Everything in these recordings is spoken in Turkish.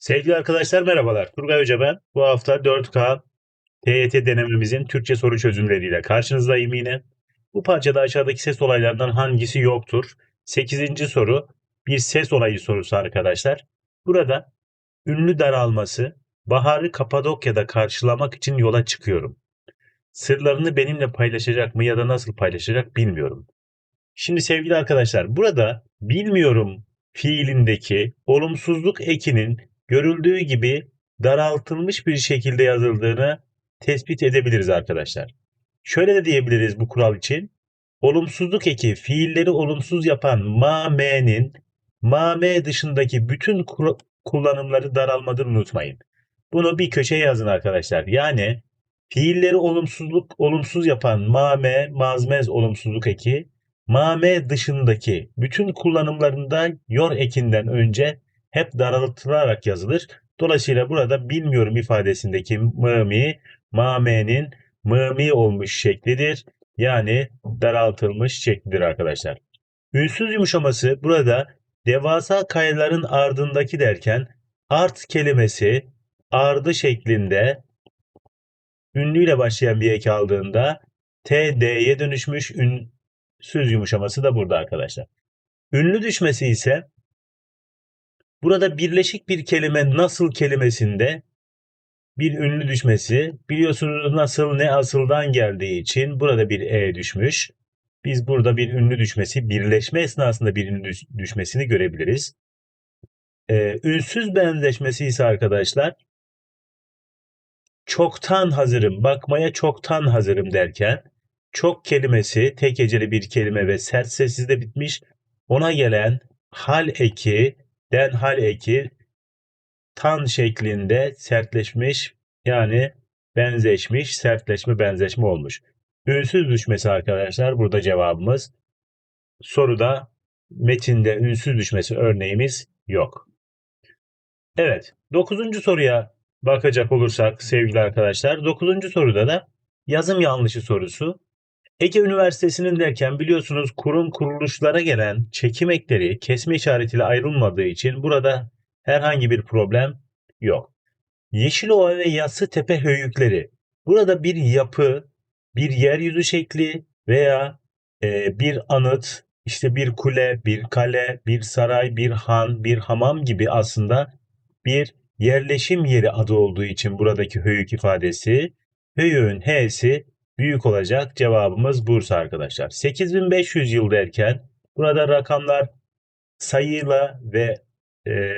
Sevgili arkadaşlar merhabalar. Turgay Hoca ben. Bu hafta 4K TYT denememizin Türkçe soru çözümleriyle karşınızdayım yine. Bu parçada aşağıdaki ses olaylardan hangisi yoktur? 8. soru bir ses olayı sorusu arkadaşlar. Burada ünlü daralması Bahar'ı Kapadokya'da karşılamak için yola çıkıyorum. Sırlarını benimle paylaşacak mı ya da nasıl paylaşacak bilmiyorum. Şimdi sevgili arkadaşlar burada bilmiyorum fiilindeki olumsuzluk ekinin görüldüğü gibi daraltılmış bir şekilde yazıldığını tespit edebiliriz arkadaşlar. Şöyle de diyebiliriz bu kural için. Olumsuzluk eki fiilleri olumsuz yapan ma me'nin ma me dışındaki bütün kullanımları daralmadır unutmayın. Bunu bir köşeye yazın arkadaşlar. Yani fiilleri olumsuzluk olumsuz yapan ma me mazmez olumsuzluk eki ma me dışındaki bütün kullanımlarında yor ekinden önce hep daraltılarak yazılır. Dolayısıyla burada bilmiyorum ifadesindeki mı mame'nin mı olmuş şeklidir. Yani daraltılmış şeklidir arkadaşlar. Ünsüz yumuşaması burada devasa kayaların ardındaki derken art kelimesi ardı şeklinde ünlüyle başlayan bir ek aldığında TD'ye dönüşmüş ünsüz yumuşaması da burada arkadaşlar. Ünlü düşmesi ise Burada birleşik bir kelime nasıl kelimesinde bir ünlü düşmesi biliyorsunuz nasıl ne asıldan geldiği için burada bir e düşmüş. Biz burada bir ünlü düşmesi birleşme esnasında bir ünlü düşmesini görebiliriz. Ee, ünsüz benzeşmesi ise arkadaşlar çoktan hazırım, bakmaya çoktan hazırım derken çok kelimesi tek heceli bir kelime ve sert sessizde bitmiş. Ona gelen hal eki denhal eki tan şeklinde sertleşmiş yani benzeşmiş, sertleşme, benzeşme olmuş. Ünsüz düşmesi arkadaşlar burada cevabımız. Soruda metinde ünsüz düşmesi örneğimiz yok. Evet, dokuzuncu soruya bakacak olursak sevgili arkadaşlar, dokuzuncu soruda da yazım yanlışı sorusu. Ege Üniversitesi'nin derken biliyorsunuz kurum kuruluşlara gelen çekim ekleri kesme işaretiyle ayrılmadığı için burada herhangi bir problem yok. Yeşilova ve Yassıtepe höyükleri. Burada bir yapı, bir yeryüzü şekli veya e, bir anıt, işte bir kule, bir kale, bir saray, bir han, bir hamam gibi aslında bir yerleşim yeri adı olduğu için buradaki höyük ifadesi, höyüğün h'si büyük olacak. Cevabımız Bursa arkadaşlar. 8500 yıl derken burada rakamlar sayıyla ve e,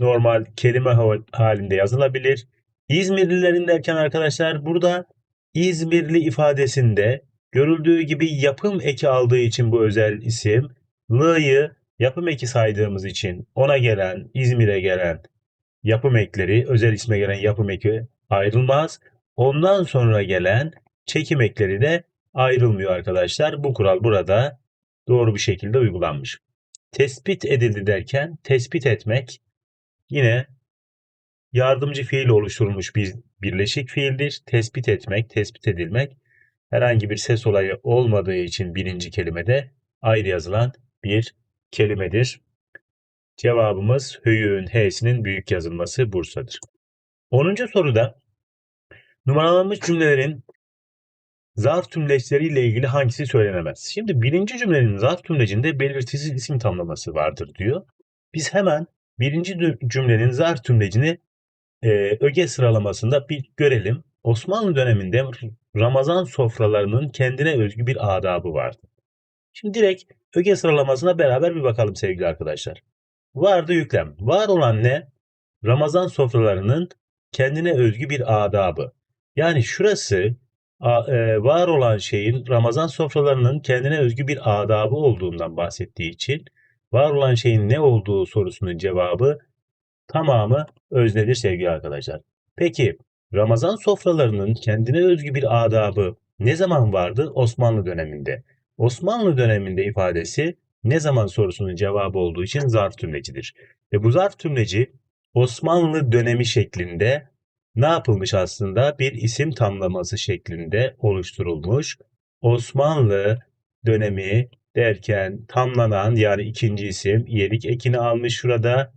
normal kelime halinde yazılabilir. İzmirlilerin derken arkadaşlar burada İzmirli ifadesinde görüldüğü gibi yapım eki aldığı için bu özel isim L'yı yapım eki saydığımız için ona gelen İzmir'e gelen yapım ekleri özel isme gelen yapım eki ayrılmaz. Ondan sonra gelen çekim ekleri de ayrılmıyor arkadaşlar. Bu kural burada doğru bir şekilde uygulanmış. Tespit edildi derken tespit etmek yine yardımcı fiil oluşturulmuş bir birleşik fiildir. Tespit etmek, tespit edilmek herhangi bir ses olayı olmadığı için birinci kelimede ayrı yazılan bir kelimedir. Cevabımız höyüğün h'sinin büyük yazılması Bursa'dır. 10. soruda numaralanmış cümlelerin zarf tümleçleriyle ilgili hangisi söylenemez? Şimdi birinci cümlenin zarf tümlecinde belirtisiz isim tamlaması vardır diyor. Biz hemen birinci cümlenin zarf tümlecini e, öge sıralamasında bir görelim. Osmanlı döneminde Ramazan sofralarının kendine özgü bir adabı vardı. Şimdi direkt öge sıralamasına beraber bir bakalım sevgili arkadaşlar. Vardı yüklem. Var olan ne? Ramazan sofralarının kendine özgü bir adabı. Yani şurası var olan şeyin Ramazan sofralarının kendine özgü bir adabı olduğundan bahsettiği için var olan şeyin ne olduğu sorusunun cevabı tamamı öznedir sevgili arkadaşlar. Peki Ramazan sofralarının kendine özgü bir adabı ne zaman vardı? Osmanlı döneminde. Osmanlı döneminde ifadesi ne zaman sorusunun cevabı olduğu için zarf tümlecidir. Ve bu zarf tümleci Osmanlı dönemi şeklinde ne yapılmış aslında? Bir isim tamlaması şeklinde oluşturulmuş. Osmanlı dönemi derken tamlanan yani ikinci isim iyelik ekini almış şurada.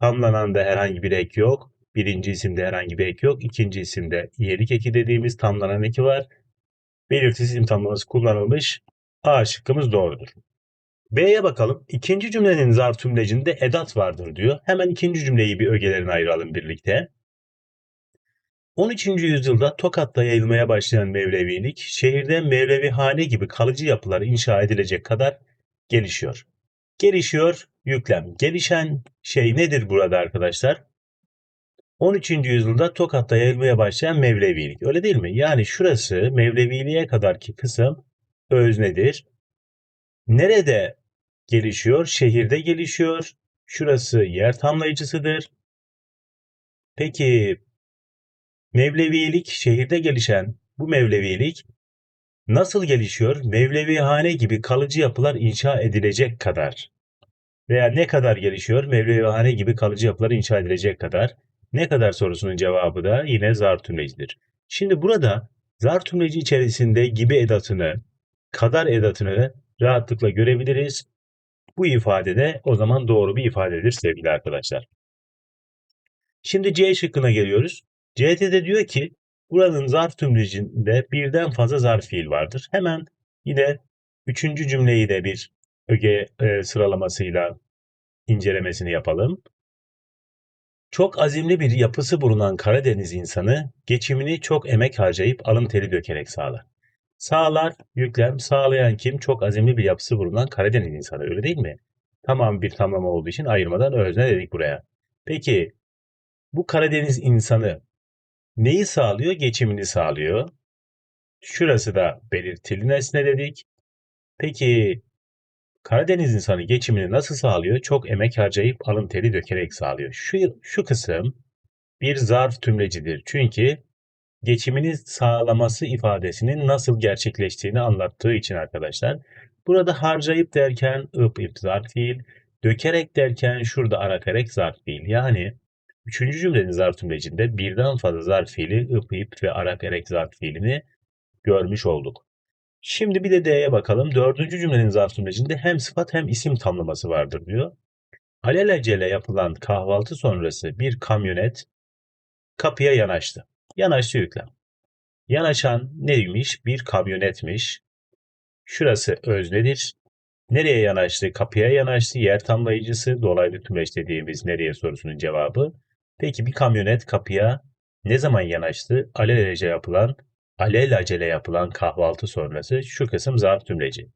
Tamlanan da herhangi bir ek yok. Birinci isimde herhangi bir ek yok. İkinci isimde iyilik eki dediğimiz tamlanan eki var. Belirtisiz isim tamlaması kullanılmış. A şıkkımız doğrudur. B'ye bakalım. İkinci cümlenin zarf tümlecinde edat vardır diyor. Hemen ikinci cümleyi bir ögelerine ayıralım birlikte. 13. yüzyılda Tokat'ta yayılmaya başlayan Mevlevilik, şehirde Mevlevihane gibi kalıcı yapılar inşa edilecek kadar gelişiyor. Gelişiyor, yüklem. Gelişen şey nedir burada arkadaşlar? 13. yüzyılda Tokat'ta yayılmaya başlayan Mevlevilik. Öyle değil mi? Yani şurası Mevleviliğe kadarki kısım öznedir. Nerede gelişiyor? Şehirde gelişiyor. Şurası yer tamlayıcısıdır. Peki Mevlevilik şehirde gelişen bu Mevlevilik nasıl gelişiyor? Mevlevihane gibi kalıcı yapılar inşa edilecek kadar veya ne kadar gelişiyor? Mevlevihane gibi kalıcı yapılar inşa edilecek kadar. Ne kadar sorusunun cevabı da yine zar tümlecidir. Şimdi burada zar tümleci içerisinde gibi edatını, kadar edatını rahatlıkla görebiliriz. Bu ifade de o zaman doğru bir ifadedir sevgili arkadaşlar. Şimdi C şıkkına geliyoruz. C'de diyor ki buranın zarf tümlecinde birden fazla zarf fiil vardır. Hemen yine üçüncü cümleyi de bir öge e, sıralamasıyla incelemesini yapalım. Çok azimli bir yapısı bulunan Karadeniz insanı geçimini çok emek harcayıp alın teri dökerek sağlar. Sağlar, yüklem, sağlayan kim? Çok azimli bir yapısı bulunan Karadeniz insanı öyle değil mi? Tamam bir tamlama olduğu için ayırmadan özne dedik buraya. Peki bu Karadeniz insanı neyi sağlıyor? Geçimini sağlıyor. Şurası da belirtili nesne dedik. Peki Karadeniz insanı geçimini nasıl sağlıyor? Çok emek harcayıp alın teri dökerek sağlıyor. Şu, şu kısım bir zarf tümlecidir. Çünkü geçimini sağlaması ifadesinin nasıl gerçekleştiğini anlattığı için arkadaşlar. Burada harcayıp derken ıp ip zarf fiil, dökerek derken şurada arakerek zarf fiil. Yani üçüncü cümlenin zarf tümlecinde birden fazla zarf fiili ıp ip ve arakerek zarf fiilini görmüş olduk. Şimdi bir de D'ye bakalım. Dördüncü cümlenin zarf tümlecinde hem sıfat hem isim tamlaması vardır diyor. Alelacele yapılan kahvaltı sonrası bir kamyonet kapıya yanaştı. Yanaştı yüklem. Yanaşan neymiş? Bir kamyonetmiş. Şurası öznedir. Nereye yanaştı? Kapıya yanaştı. Yer tamlayıcısı dolaylı tümleç dediğimiz nereye sorusunun cevabı. Peki bir kamyonet kapıya ne zaman yanaştı? Alelacele yapılan alelacele yapılan kahvaltı sonrası şu kısım zarf tümleci.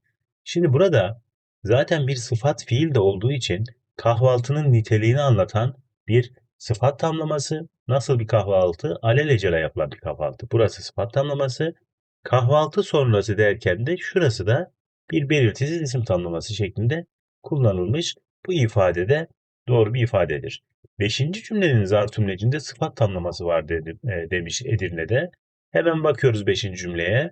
Şimdi burada zaten bir sıfat fiil de olduğu için kahvaltının niteliğini anlatan bir sıfat tamlaması. Nasıl bir kahvaltı? Alelacele yapılan bir kahvaltı. Burası sıfat tamlaması. Kahvaltı sonrası derken de şurası da bir belirtisiz isim tamlaması şeklinde kullanılmış. Bu ifadede doğru bir ifadedir. Beşinci cümlenin zarf tümlecinde sıfat tamlaması var dedi, e, demiş Edirne'de. Hemen bakıyoruz beşinci cümleye.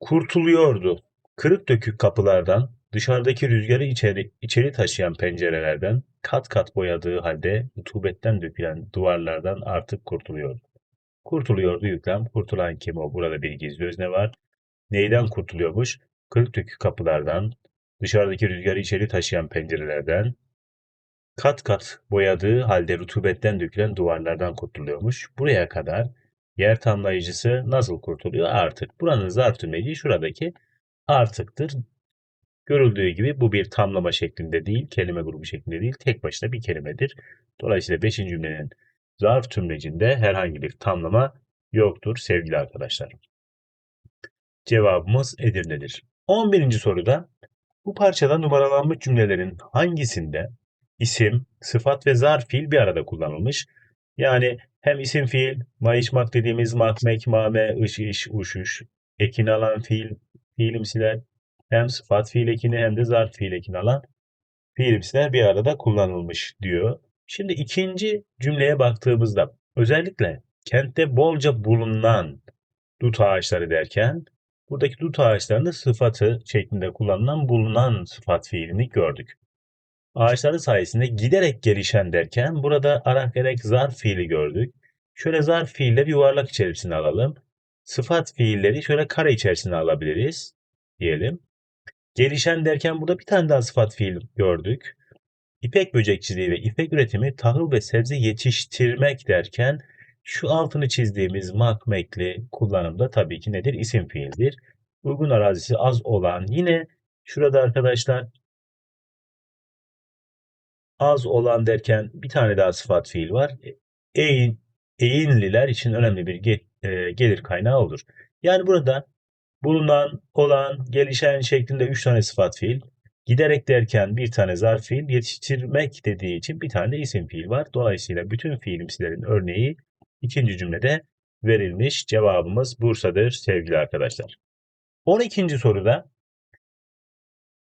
Kurtuluyordu. Kırık dökük kapılardan, dışarıdaki rüzgarı içeri, içeri taşıyan pencerelerden, kat kat boyadığı halde rutubetten dökülen duvarlardan artık kurtuluyordu. Kurtuluyordu yüklem. Kurtulan kim o? Burada bir gizli özne var. Neyden kurtuluyormuş? Kırık dökük kapılardan, dışarıdaki rüzgarı içeri taşıyan pencerelerden, kat kat boyadığı halde rutubetten dökülen duvarlardan kurtuluyormuş. Buraya kadar yer tamlayıcısı nasıl kurtuluyor? Artık. Buranın zarf tümleci şuradaki artıktır. Görüldüğü gibi bu bir tamlama şeklinde değil, kelime grubu şeklinde değil, tek başına bir kelimedir. Dolayısıyla 5. cümlenin zarf tümlecinde herhangi bir tamlama yoktur sevgili arkadaşlar. Cevabımız Edirne'dir. 11. soruda bu parçada numaralanmış cümlelerin hangisinde isim, sıfat ve zarf fiil bir arada kullanılmış? Yani hem isim fiil, mayışmak dediğimiz makmek, mame, ış, iş, uşuş, ekin alan fiil, fiilimsiler, hem sıfat fiil ekini hem de zarf fiil ekini alan fiilimsiler bir arada kullanılmış diyor. Şimdi ikinci cümleye baktığımızda özellikle kentte bolca bulunan dut ağaçları derken buradaki dut ağaçlarında sıfatı şeklinde kullanılan bulunan sıfat fiilini gördük. Ağaçları sayesinde giderek gelişen derken burada arak gerek zarf fiili gördük. Şöyle zarf fiilleri yuvarlak içerisine alalım. Sıfat fiilleri şöyle kare içerisine alabiliriz diyelim. Gelişen derken burada bir tane daha sıfat fiil gördük. İpek böcekçiliği ve ipek üretimi tahıl ve sebze yetiştirmek derken şu altını çizdiğimiz makmekli kullanımda tabii ki nedir? İsim fiildir. Uygun arazisi az olan yine şurada arkadaşlar az olan derken bir tane daha sıfat fiil var. Eğin, eğinliler için önemli bir e, gelir kaynağı olur. Yani burada bulunan, olan, gelişen şeklinde üç tane sıfat fiil. Giderek derken bir tane zarf fiil, yetiştirmek dediği için bir tane de isim fiil var. Dolayısıyla bütün fiilimsilerin örneği ikinci cümlede verilmiş. Cevabımız Bursa'dır sevgili arkadaşlar. 12. soruda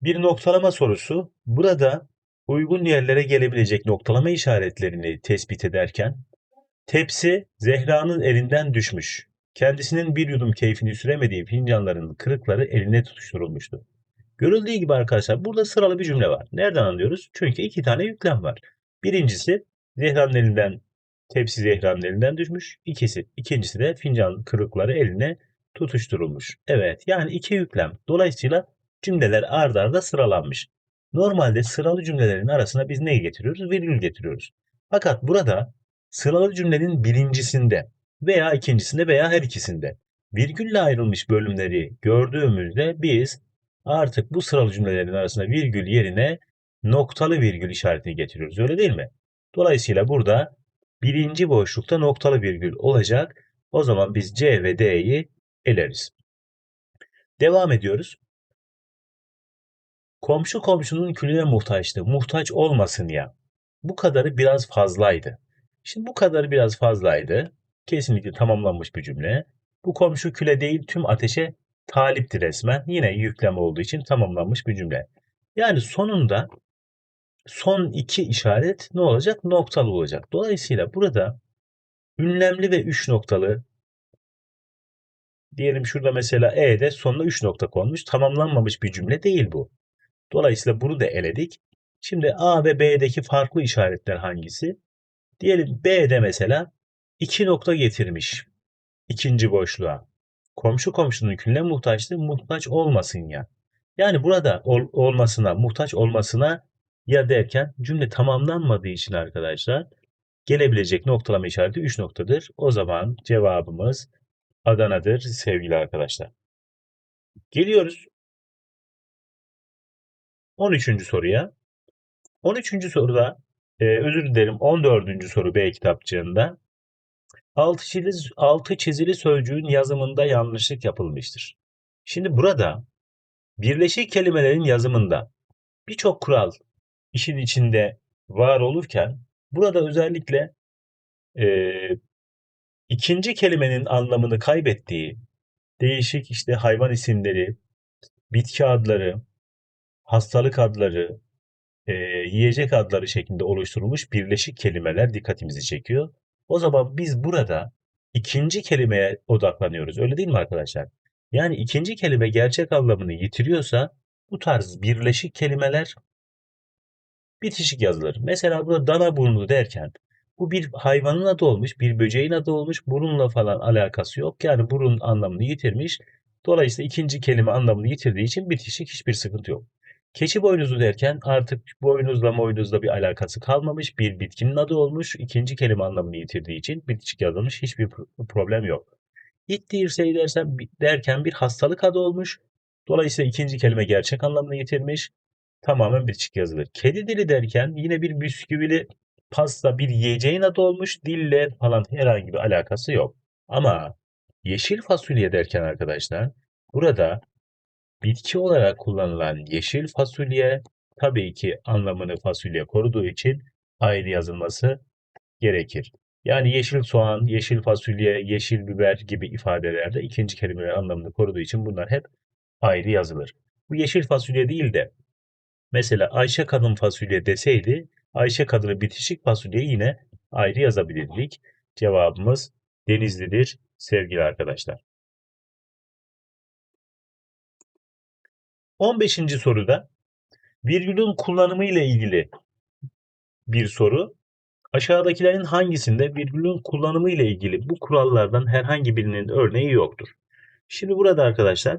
bir noktalama sorusu. Burada uygun yerlere gelebilecek noktalama işaretlerini tespit ederken tepsi Zehra'nın elinden düşmüş. Kendisinin bir yudum keyfini süremediği fincanların kırıkları eline tutuşturulmuştu. Görüldüğü gibi arkadaşlar burada sıralı bir cümle var. Nereden anlıyoruz? Çünkü iki tane yüklem var. Birincisi Zehra'nın elinden tepsi Zehra'nın elinden düşmüş. İkisi, ikincisi de fincan kırıkları eline tutuşturulmuş. Evet yani iki yüklem. Dolayısıyla cümleler ard arda sıralanmış. Normalde sıralı cümlelerin arasına biz neyi getiriyoruz? Virgül getiriyoruz. Fakat burada sıralı cümlenin birincisinde veya ikincisinde veya her ikisinde virgülle ayrılmış bölümleri gördüğümüzde biz artık bu sıralı cümlelerin arasında virgül yerine noktalı virgül işaretini getiriyoruz. Öyle değil mi? Dolayısıyla burada birinci boşlukta noktalı virgül olacak. O zaman biz C ve D'yi eleriz. Devam ediyoruz. Komşu komşunun külüne muhtaçtı. Muhtaç olmasın ya. Bu kadarı biraz fazlaydı. Şimdi bu kadarı biraz fazlaydı. Kesinlikle tamamlanmış bir cümle. Bu komşu küle değil tüm ateşe talipti resmen. Yine yükleme olduğu için tamamlanmış bir cümle. Yani sonunda son iki işaret ne olacak? Noktalı olacak. Dolayısıyla burada ünlemli ve üç noktalı diyelim şurada mesela E'de sonuna 3 nokta konmuş. Tamamlanmamış bir cümle değil bu. Dolayısıyla bunu da eledik. Şimdi A ve B'deki farklı işaretler hangisi? Diyelim B'de mesela 2 nokta getirmiş. ikinci boşluğa. Komşu komşunun külüne muhtaçtı. Muhtaç olmasın ya. Yani burada ol, olmasına, muhtaç olmasına ya derken cümle tamamlanmadığı için arkadaşlar gelebilecek noktalama işareti 3 noktadır. O zaman cevabımız Adana'dır sevgili arkadaşlar. Geliyoruz 13. soruya. 13. soruda e, özür dilerim 14. soru B kitapçığında altı çizili, altı çizili sözcüğün yazımında yanlışlık yapılmıştır. Şimdi burada birleşik kelimelerin yazımında birçok kural işin içinde var olurken burada özellikle e, ikinci kelimenin anlamını kaybettiği değişik işte hayvan isimleri, bitki adları, hastalık adları, e, yiyecek adları şeklinde oluşturulmuş birleşik kelimeler dikkatimizi çekiyor. O zaman biz burada ikinci kelimeye odaklanıyoruz. Öyle değil mi arkadaşlar? Yani ikinci kelime gerçek anlamını yitiriyorsa bu tarz birleşik kelimeler bitişik yazılır. Mesela burada dana burnu derken bu bir hayvanın adı olmuş, bir böceğin adı olmuş. Burunla falan alakası yok. Yani burun anlamını yitirmiş. Dolayısıyla ikinci kelime anlamını yitirdiği için bitişik hiçbir sıkıntı yok. Keçi boynuzu derken artık boynuzla boynuzla bir alakası kalmamış. Bir bitkinin adı olmuş. ikinci kelime anlamını yitirdiği için bitişik yazılmış. Hiçbir problem yok. İt dirseği dersen, derken bir hastalık adı olmuş. Dolayısıyla ikinci kelime gerçek anlamını yitirmiş. Tamamen bitişik yazılır. Kedi dili derken yine bir bisküvili pasta bir yiyeceğin adı olmuş. Dille falan herhangi bir alakası yok. Ama yeşil fasulye derken arkadaşlar burada bitki olarak kullanılan yeşil fasulye tabii ki anlamını fasulye koruduğu için ayrı yazılması gerekir. Yani yeşil soğan, yeşil fasulye, yeşil biber gibi ifadelerde ikinci kelimeler anlamını koruduğu için bunlar hep ayrı yazılır. Bu yeşil fasulye değil de mesela Ayşe kadın fasulye deseydi Ayşe kadını bitişik fasulye yine ayrı yazabilirdik. Cevabımız Denizli'dir sevgili arkadaşlar. 15. soruda virgülün kullanımı ile ilgili bir soru. Aşağıdakilerin hangisinde virgülün kullanımı ile ilgili bu kurallardan herhangi birinin örneği yoktur? Şimdi burada arkadaşlar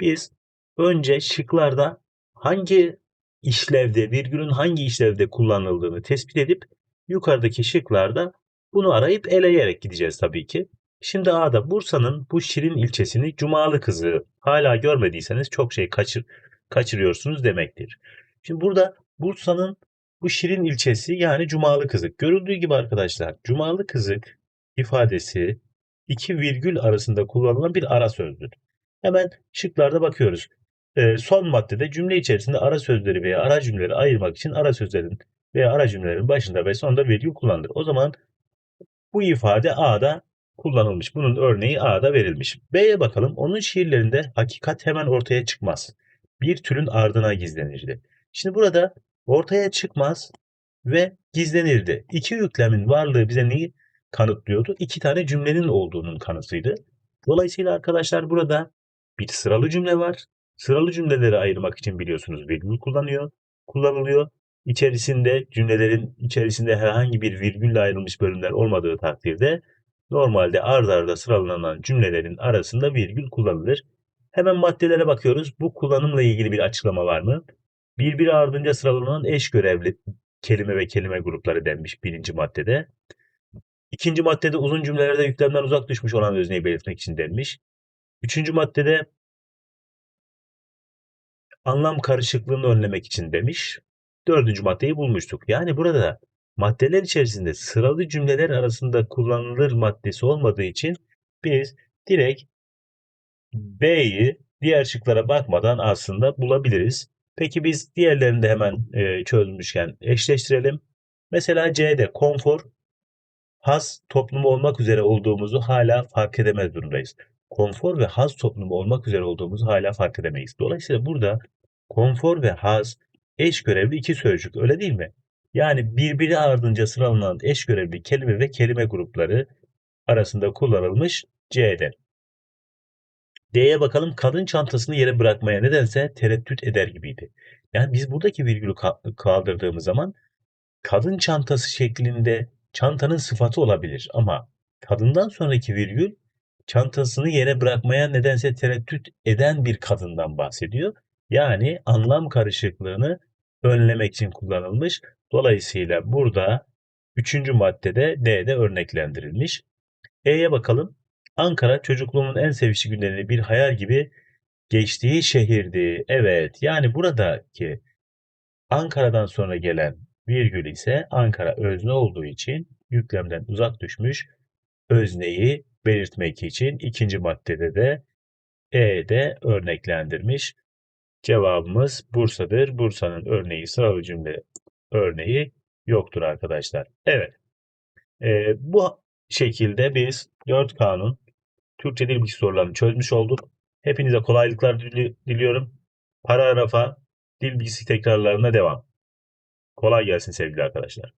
biz önce şıklarda hangi işlevde, virgülün hangi işlevde kullanıldığını tespit edip yukarıdaki şıklarda bunu arayıp eleyerek gideceğiz tabii ki. Şimdi A'da Bursa'nın bu Şirin ilçesini Cumalı kızı hala görmediyseniz çok şey kaçır, kaçırıyorsunuz demektir. Şimdi burada Bursa'nın bu Şirin ilçesi yani Cumalı kızık. Görüldüğü gibi arkadaşlar Cumalı kızık ifadesi iki virgül arasında kullanılan bir ara sözdür. Hemen şıklarda bakıyoruz. E, son maddede cümle içerisinde ara sözleri veya ara cümleleri ayırmak için ara sözlerin veya ara cümlelerin başında ve sonunda virgül kullanılır. O zaman bu ifade A'da kullanılmış. Bunun örneği A'da verilmiş. B'ye bakalım. Onun şiirlerinde hakikat hemen ortaya çıkmaz. Bir türün ardına gizlenirdi. Şimdi burada ortaya çıkmaz ve gizlenirdi. İki yüklemin varlığı bize neyi kanıtlıyordu? İki tane cümlenin olduğunun kanıtıydı. Dolayısıyla arkadaşlar burada bir sıralı cümle var. Sıralı cümleleri ayırmak için biliyorsunuz virgül kullanıyor, kullanılıyor. İçerisinde cümlelerin içerisinde herhangi bir virgülle ayrılmış bölümler olmadığı takdirde normalde ard arda sıralanan cümlelerin arasında virgül kullanılır. Hemen maddelere bakıyoruz. Bu kullanımla ilgili bir açıklama var mı? Birbiri ardınca sıralanan eş görevli kelime ve kelime grupları denmiş birinci maddede. İkinci maddede uzun cümlelerde yüklemden uzak düşmüş olan özneyi belirtmek için denmiş. Üçüncü maddede anlam karışıklığını önlemek için demiş. Dördüncü maddeyi bulmuştuk. Yani burada maddeler içerisinde sıralı cümleler arasında kullanılır maddesi olmadığı için biz direkt B'yi diğer şıklara bakmadan aslında bulabiliriz. Peki biz diğerlerini de hemen e, çözmüşken eşleştirelim. Mesela C'de konfor, haz toplumu olmak üzere olduğumuzu hala fark edemez durumdayız. Konfor ve haz toplumu olmak üzere olduğumuzu hala fark edemeyiz. Dolayısıyla burada konfor ve haz eş görevli iki sözcük öyle değil mi? Yani birbiri ardınca sıralanan eş görevli kelime ve kelime grupları arasında kullanılmış C'de. D'ye bakalım kadın çantasını yere bırakmaya nedense tereddüt eder gibiydi. Yani biz buradaki virgülü kaldırdığımız zaman kadın çantası şeklinde çantanın sıfatı olabilir ama kadından sonraki virgül çantasını yere bırakmaya nedense tereddüt eden bir kadından bahsediyor. Yani anlam karışıklığını önlemek için kullanılmış. Dolayısıyla burada üçüncü maddede D'de örneklendirilmiş. E'ye bakalım. Ankara çocukluğumun en sevişli günlerini bir hayal gibi geçtiği şehirdi. Evet yani buradaki Ankara'dan sonra gelen virgül ise Ankara özne olduğu için yüklemden uzak düşmüş özneyi belirtmek için ikinci maddede de E'de örneklendirmiş. Cevabımız Bursa'dır. Bursa'nın örneği sıralı cümle örneği yoktur arkadaşlar. Evet. Ee, bu şekilde biz 4 kanun Türkçe dil bilgisi sorularını çözmüş olduk. Hepinize kolaylıklar diliyorum. Paragrafa dil bilgisi tekrarlarına devam. Kolay gelsin sevgili arkadaşlar.